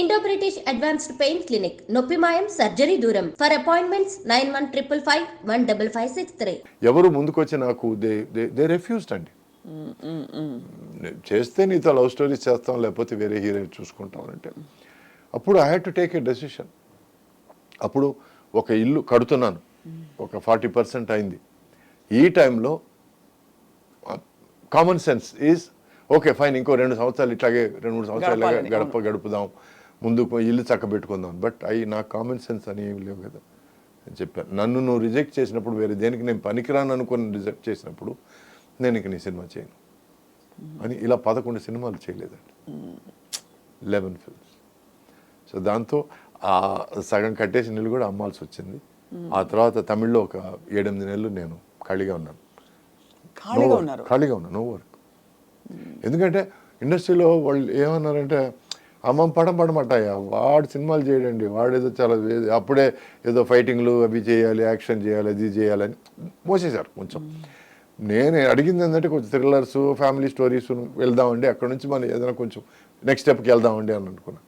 Indo British advanced pain clinic నొప్పి మాయం surgery దూరం for appointments nine one triple five one double five six three ఎవరు ముందుకొచ్చి నాకు దే రెఫ్యూజ్డ్ అండి. నేను చేస్తే నీతో లవ్ స్టోరీస్ చేస్తాం లేకపోతే వేరే హీరో చూసుకుంటాం అంటే. అప్పుడు I had to take a decision అప్పుడు ఒక ఇల్లు కడుతున్నాను. ఒక ఫార్టీ పర్సెంట్ అయింది. ఈ టైంలో common sense is okay fine ఇంకో రెండు సంవత్సరాలు ఇట్లాగే రెండు మూడు సంవత్సరాలు గడప గడుపుదాం. ముందు ఇల్లు చక్క పెట్టుకుందాం బట్ అవి నా కామన్ సెన్స్ అని ఏమి లేవు కదా. అని చెప్పాను నన్ను నువ్వు రిజెక్ట్ చేసినప్పుడు వేరే దేనికి నేను పనికిరాను అనుకుని రిజెక్ట్ చేసినప్పుడు నేను ఇంక నీ సినిమా చేయను. అని ఇలా పదకొండు సినిమాలు చేయలేదండి. లెవెన్ ఫిల్మ్స్ సో దాంతో ఆ సగం కట్టేసిన నీళ్ళు కూడా అమ్మాల్సి వచ్చింది. ఆ తర్వాత తమిళ్ళో ఒక ఏడెనిమిది నెలలు నేను ఖాళీగా ఉన్నాను. ఖాళీగా No work. ఉన్నారు. ఖాళీగా ఉన్నా నో వర్క్ ఎందుకంటే ఇండస్ట్రీలో వాళ్ళు ఏమన్నారంటే అమ్మ పడం పడమటాయా? వాడు సినిమాలు చేయడండి వాడు ఏదో చాలా వే- అప్పుడే ఏదో ఫైటింగ్లు అవి చేయాలి యాక్షన్ చేయాలి అది చేయాలని మోసేశారు కొంచెం. నేను అడిగింది ఏంటంటే కొంచెం థ్రిల్లర్స్ ఫ్యామిలీ స్టోరీస్ వెళ్దామండి అక్కడ నుంచి మనం ఏదైనా కొంచెం నెక్స్ట్ స్టెప్కి వెళ్దామండి అని అనుకున్నా.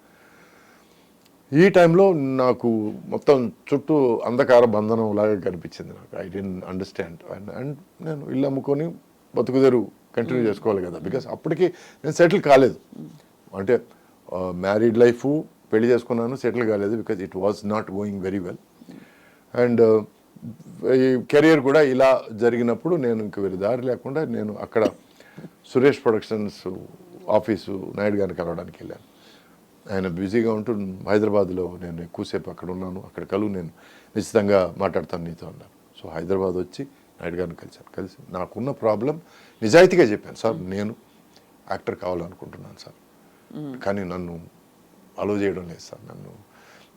ఈ టైంలో నాకు మొత్తం చుట్టూ అంధకార బంధనం లాగా కనిపించింది నాకు. I don't understand and and నేను ఇల్లు అమ్ముకొని బతుకుదెరు కంటిన్యూ చేసుకోవాలి కదా. బికాస్ అప్పటికి నేను సెటిల్ కాలేదు. అంటే మ్యారీడ్ లైఫ్ పెళ్ళి చేసుకున్నాను సెటిల్ కాలేదు because it was not going very well and ఈ కెరియర్ కూడా ఇలా జరిగినప్పుడు నేను ఇంక వేరే దారి లేకుండా నేను అక్కడ సురేష్ ప్రొడక్షన్స్ ఆఫీసు నాయుడు గారిని కలవడానికి వెళ్ళాను. ఆయన బిజీగా ఉంటూ హైదరాబాద్లో నేను ఎక్కువసేపు అక్కడ ఉన్నాను అక్కడ కలువు నేను నిశ్చితంగా మాట్లాడతాను నీతో అన్నాను సో హైదరాబాద్ వచ్చి నాయుడు గారిని కలిశాను. కలిసి నాకున్న ప్రాబ్లం నిజాయితీగా చెప్పాను సార్ నేను యాక్టర్ కావాలనుకుంటున్నాను సార్. కానీ నన్ను అలో చేయడం లేదు సార్. నన్ను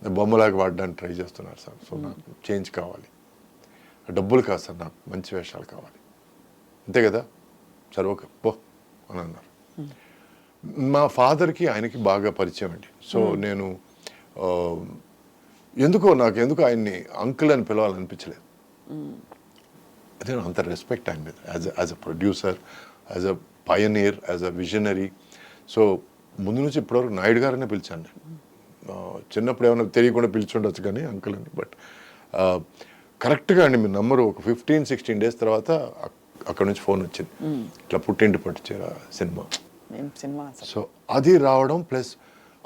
బొమ్మలాగా వాడడానికి ట్రై చేస్తున్నారు సార్. సో నాకు చేంజ్ కావాలి. డబ్బులు కాదు సార్ నాకు మంచి వేషాలు కావాలి. అంతే కదా? సరే ఓకే పో అని అన్నారు. మా ఫాదర్కి ఆయనకి బాగా పరిచయం అండి. సో నేను ఆ, ఎందుకో నాకు ఎందుకు ఆయన్ని అంకుల్ అని పిలవాలనిపించలేదు. అదే అంత రెస్పెక్ట్ ఆయన మీద. As as a producer as a pioneer as a visionary so ముందు నుంచి ఇప్పటివరకు నాయుడు గారనే పిలిచాను నేను. చిన్నప్పుడు ఏమైనా తెలియకుండా పిలిచుండొచ్చు కానీ అంకుల్ అని బట్ కరెక్ట్గా అండి మీ నంబరు ఒక ఫిఫ్టీన్ సిక్స్టీన్ డేస్ తర్వాత అక్- అక్కడ నుంచి ఫోన్ వచ్చింది. ఇట్లా పుట్టింటి పట్టు సినిమా. సినిమా సో అది రావడం ప్లస్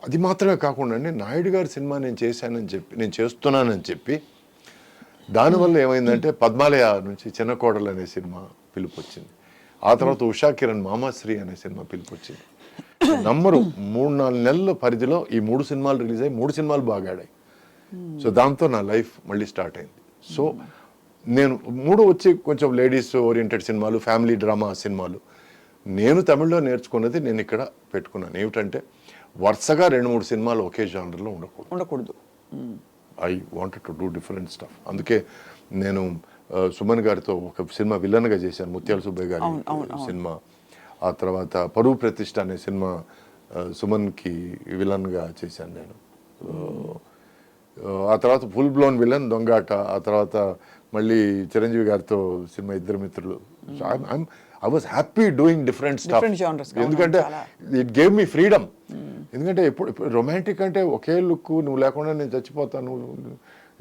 అది మాత్రమే కాకుండా అండి నాయుడు గారి సినిమా నేను చేశానని చెప్పి నేను చేస్తున్నానని చెప్పి దానివల్ల ఏమైందంటే పద్మాలయ నుంచి చిన్న కోడలు అనే సినిమా పిలుపు వచ్చింది. ఆ తర్వాత ఉషా కిరణ్ మామాశ్రీ అనే సినిమా పిలుపు వచ్చింది. నంబరు మూడు నాలుగు నెలల పరిధిలో ఈ మూడు సినిమాలు రిలీజ్ అయ్యి మూడు సినిమాలు బాగా ఆడాయి. సో దాంతో నా లైఫ్ మళ్ళీ స్టార్ట్ అయింది. సో నేను మూడు వచ్చి కొంచెం లేడీస్ ఓరియంటెడ్ సినిమాలు ఫ్యామిలీ డ్రామా సినిమాలు. నేను తమిళ్ళో నేర్చుకున్నది నేను ఇక్కడ పెట్టుకున్నాను. ఏమిటంటే వరుసగా రెండు మూడు సినిమాలు ఒకే జానర్లో ఉండకూడదు. ఉండకూడదు. I wanted to do different stuff. అందుకే నేను సుమన్ గారితో ఒక సినిమా విలన్గా చేశాను. ముత్యాల సుబ్బయ్య గారి. సినిమా. ఆ తర్వాత పరువు ప్రతిష్ట అనే సినిమా సుమన్కి విలన్గా చేశాను నేను. ఆ, తర్వాత ఫుల్ బ్లోన్ విలన్ దొంగాట ఆ తర్వాత మళ్ళీ చిరంజీవి గారితో సినిమా ఇద్దరు మిత్రులు. I was happy doing different stuff ఎందుకంటే. ఇట్ గేవ్ మీ ఫ్రీడమ్ ఎందుకంటే ఎప్పుడు రొమాంటిక్ అంటే ఒకే లుక్ నువ్వు లేకుండా నేను చచ్చిపోతాను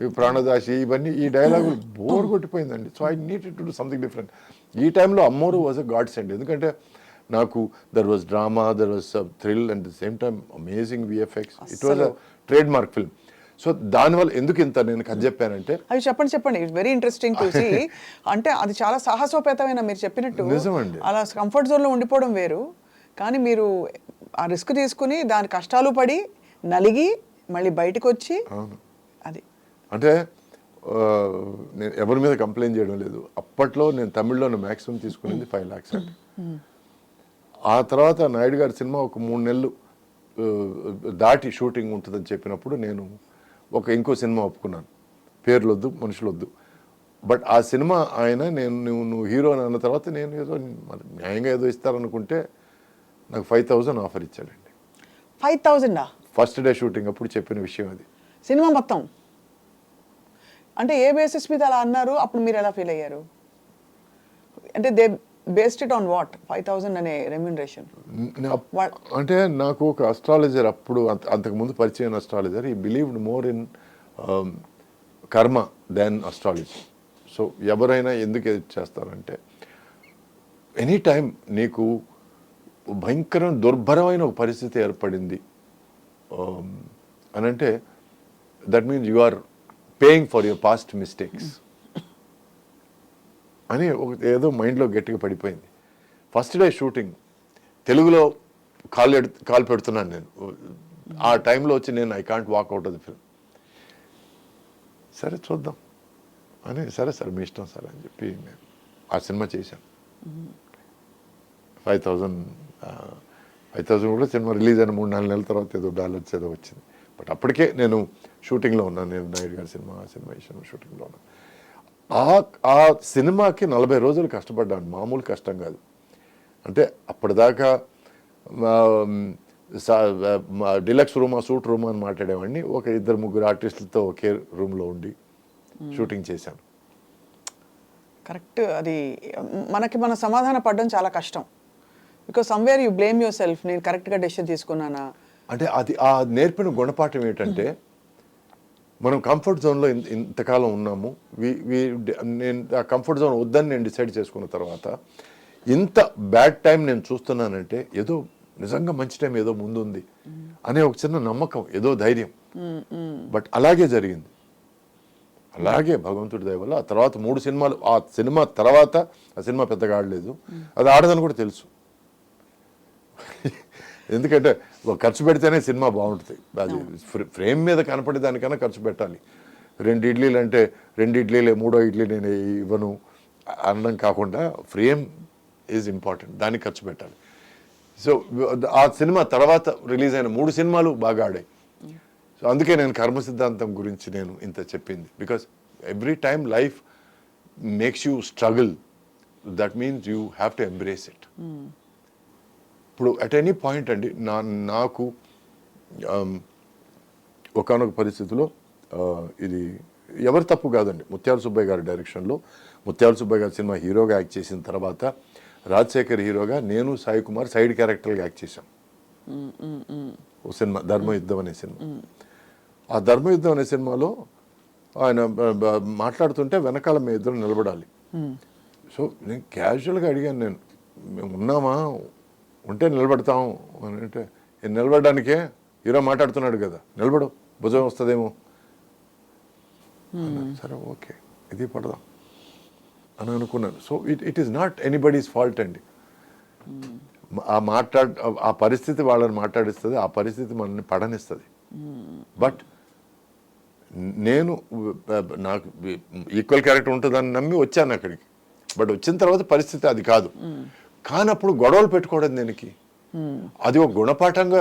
ప్రాణదాసి ఇవన్నీ ఈ డైలాగులు bore కొట్టిపోయిందండి. So I need to do something different ఈ టైంలో Ammoru was a godsend ఎందుకంటే నాకు there was drama there was thrill and the same time amazing VFX it was. Trademark film so దానివల్ల ఎందుకు ఇంత నేను కథ చెప్పానంటే అవి చెప్పండి చెప్పండి. ఇట్స్ వెరీ ఇంట్రెస్టింగ్ చూసి అంటే అది చాలా సాహసోపేతమైన మీరు చెప్పినట్టు నిజమండి. అలా కంఫర్ట్ జోన్లో ఉండిపోవడం వేరు. కానీ మీరు ఆ రిస్క్ తీసుకుని దాని కష్టాలు పడి నలిగి మళ్ళీ బయటకు వచ్చి అది. అంటే నేను ఎవరి మీద కంప్లైంట్ చేయడం లేదు. అప్పట్లో నేను తమిళ్ళో మ్యాక్సిమం తీసుకునేది ఫైవ్ ల్యాక్స్ అండి. ఆ తర్వాత నాయుడు గారి సినిమా ఒక మూడు నెలలు దాటి షూటింగ్ ఉంటుందని చెప్పినప్పుడు నేను ఒక ఇంకో సినిమా ఒప్పుకున్నాను. పేర్లు వద్దు మనుషులు వద్దు బట్ ఆ సినిమా ఆయన నేను నువ్వు నువ్వు హీరో అని అన్న తర్వాత నేను ఏదో మరి న్యాయంగా ఏదో ఇస్తారనుకుంటే నాకు ఫైవ్ థౌజండ్ ఆఫర్ ఇచ్చాడండి. ఫైవ్ థౌజండా? ఫస్ట్ డే షూటింగ్ అప్పుడు చెప్పిన విషయం అది. సినిమా మొత్తం? అంటే ఏ బేసిస్ మీద అలా అన్నారు? అప్పుడు మీరు ఎలా ఫీల్ అయ్యారు? అంటే they based it on what five thousand అనే రెమ్యూనరేషన్? అంటే నాకు ఒక అస్ట్రాలజర్ అప్పుడు అంత అంతకుముందు పరిచయం astrologer he believed more in karma then astrology so ఎవరైనా ఎందుకు చేస్తారంటే ఎనీ టైం నీకు భయంకరం దుర్భరమైన ఒక పరిస్థితి ఏర్పడింది అని అంటే that means you are paying for your past mistakes అని ఒక ఏదో మైండ్లో గట్టిగా పడిపోయింది. ఫస్ట్ డే షూటింగ్ తెలుగులో కాల్ ఎడ్ కాల్ పెడుతున్నాను నేను. ఆ టైంలో వచ్చి నేను I can't walk out of the film. సరే చూద్దాం. అని సరే సరే మీ ఇష్టం సార్ అని చెప్పి నేను ఆ సినిమా చేశాను. ఫైవ్ థౌజండ్ ఫైవ్ థౌజండ్ కూడా సినిమా రిలీజ్ అయిన మూడు నాలుగు నెలల తర్వాత ఏదో డాలర్స్ ఏదో వచ్చింది. బట్ అప్పటికే నేను షూటింగ్లో ఉన్నాను. నేను నాయుడు గారి సినిమా ఆ సినిమా షూటింగ్లో ఉన్నాను. ఆ ఆ సినిమాకి నలభై రోజులు కష్టపడ్డాను. మామూలు కష్టం కాదు. అంటే అప్పటిదాకా డిలక్స్ రూమా సూట్ రూమా అని మాట్లాడేవాడిని. ఒక ఇద్దరు ముగ్గురు ఆర్టిస్టులతో ఒకే రూమ్లో ఉండి షూటింగ్ చేశాను. కరెక్ట్. అది మనకి మన సమాధాన పడడం చాలా కష్టం. Because somewhere you blame yourself నేను కరెక్ట్గా డెసిషన్ తీసుకున్నానా? అంటే అది ఆ నేర్పిన గుణపాఠం ఏంటంటే మనం కంఫర్ట్ జోన్లో ఇంతకాలం ఉన్నాము. వి వి నేను ఆ కంఫర్ట్ జోన్ వద్దని నేను డిసైడ్ చేసుకున్న తర్వాత ఇంత బ్యాడ్ టైం నేను చూస్తున్నానంటే ఏదో నిజంగా మంచి టైం ఏదో ముందుంది అనే ఒక చిన్న నమ్మకం ఏదో ధైర్యం. బట్ అలాగే జరిగింది. అలాగే భగవంతుడి దయ వల్ల ఆ తర్వాత మూడు సినిమాలు ఆ సినిమా తర్వాత ఆ సినిమా పెద్దగా ఆడలేదు. అది ఆడదని కూడా తెలుసు. ఎందుకంటే ఒక ఖర్చు పెడితేనే సినిమా బాగుంటుంది. అది ఫ్రే- ఫ్రేమ్ మీద కనపడే దానికన్నా ఖర్చు పెట్టాలి. రెండు ఇడ్లీలు అంటే రెండు ఇడ్లీలే మూడో ఇడ్లీ నేను ఇవ్వను అనడం కాకుండా ఫ్రేమ్ ఈజ్ ఇంపార్టెంట్ దానికి ఖర్చు పెట్టాలి. సో ఆ సినిమా తర్వాత రిలీజ్ అయిన మూడు సినిమాలు బాగా ఆడాయి. సో అందుకే నేను కర్మ సిద్ధాంతం గురించి నేను ఇంత చెప్పింది. Because every time life makes you struggle that means you have to embrace it ఇప్పుడు అట్ ఎనీ పాయింట్ అండి నా నాకు ఒకనొక పరిస్థితిలో ఆ, ఇది ఎవరి తప్పు కాదండి. ముత్యాల సుబ్బయ్య గారి డైరెక్షన్లో ముత్యాల సుబ్బయ్య గారి సినిమా హీరోగా యాక్ట్ చేసిన తర్వాత రాజశేఖర్ హీరోగా నేను సాయి కుమార్ సైడ్ క్యారెక్టర్గా యాక్ట్ చేశాం. ఓ సినిమా ధర్మయుద్ధం అనే సినిమా. ఆ ధర్మయుద్ధం అనే సినిమాలో ఆయన మాట్లాడుతుంటే వెనకాల మీ ఇద్దరు నిలబడాలి. సో నేను క్యాజువల్గా అడిగాను నేను మేము ఉన్నామా? ఉంటే నిలబడతాం అని అంటే "ఏ నిలబడడానికే హీరో మాట్లాడుతున్నాడు కదా నిలబడు భుజం వస్తుందేమో. అన్నాను. సరే ఓకే ఇది పడదాం అని అనుకున్నాను. So it it is not anybody's fault అండి. ఆ మాట్లాడ ఆ పరిస్థితి వాళ్ళని మాట్లాడిస్తుంది ఆ పరిస్థితి మనల్ని పడనిస్తుంది. బట్ నేను ఆ, నాకు ఈక్వల్ క్యారెక్టర్ ఉంటుందని నమ్మి వచ్చాను అక్కడికి. బట్ వచ్చిన తర్వాత పరిస్థితి అది కాదు. కానప్పుడు గొడవలు పెట్టుకోవడం దేనికి. అది ఒక గుణపాఠంగా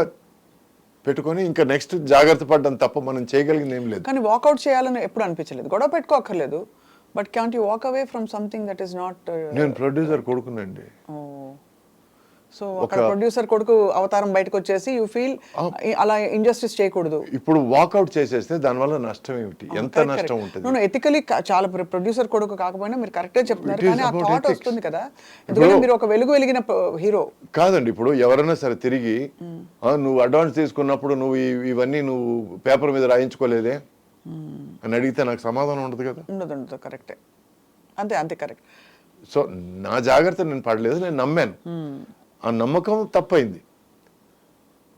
పెట్టుకొని ఇంకా నెక్స్ట్ జాగ్రత్త పడడం తప్ప మనం చేయగలిగింది ఏం లేదు. కానీ వాకౌట్ చేయాలని ఎప్పుడు అనిపించలేదు. గొడవ పెట్టుకోక్కర్లేదు. But can't you walk away from something that is not నేను ప్రొడ్యూసర్ కొడుకునండి. సో అక్కడ ప్రొడ్యూసర్ కొడుకు అవతారం బయటకు వచ్చేసి యూ ఫీల్ అలా ఇంజస్టిస్ చేయకూడదు. ఇప్పుడు వాకౌట్ చేసేస్తే దానివల్ల నష్టం ఏమిటి? ఎంత నష్టం ఉంటుంది? ఎథికలీ చాలా ప్రొడ్యూసర్ కొడుకు కాకపోయినా మీరు కరెక్టే చెప్తున్నారు కానీ ఆ థాట్. వస్తుంది కదా. ఎందుకంటే మీరు ఒక వెలుగు వెలిగిన హీరో కాదండి ఇప్పుడు ఎవరైనా సరే తిరిగి "ఆ, నువ్వు అడ్వాన్స్ తీసుకున్నప్పుడు నువ్వు ఇవన్నీ నువ్వు పేపర్ మీద రాయించుకోలేదే? అని అడిగితే నాకు సమాధానం ఉండదు కదా. ఉండదు ఉండదు కరెక్టే అంతే అంతే కరెక్ట్ సో నా జాగ్రత్త నేను పడలేదు నేను నమ్మాను. ఆ నమ్మకం తప్పైంది.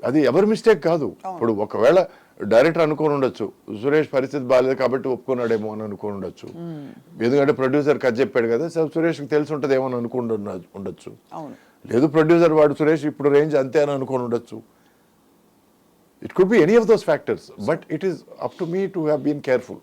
అది ఎవరి మిస్టేక్ కాదు. ఇప్పుడు ఒకవేళ డైరెక్టర్ అనుకోని ఉండొచ్చు సురేష్ పరిస్థితి బాగాలేదు కాబట్టి ఒప్పుకున్నాడేమో అని అనుకోని ఉండొచ్చు. ఎందుకంటే ప్రొడ్యూసర్ కథ చెప్పాడు కదా సో సురేష్కి తెలిసి ఉంటుందేమో అని అనుకుని ఉండ- ఉండొచ్చు. లేదు ప్రొడ్యూసర్ వాడు సురేష్ ఇప్పుడు రేంజ్ అంతే అని అనుకోని ఉండొచ్చు. It could be any of those factors but it is up to me to have been careful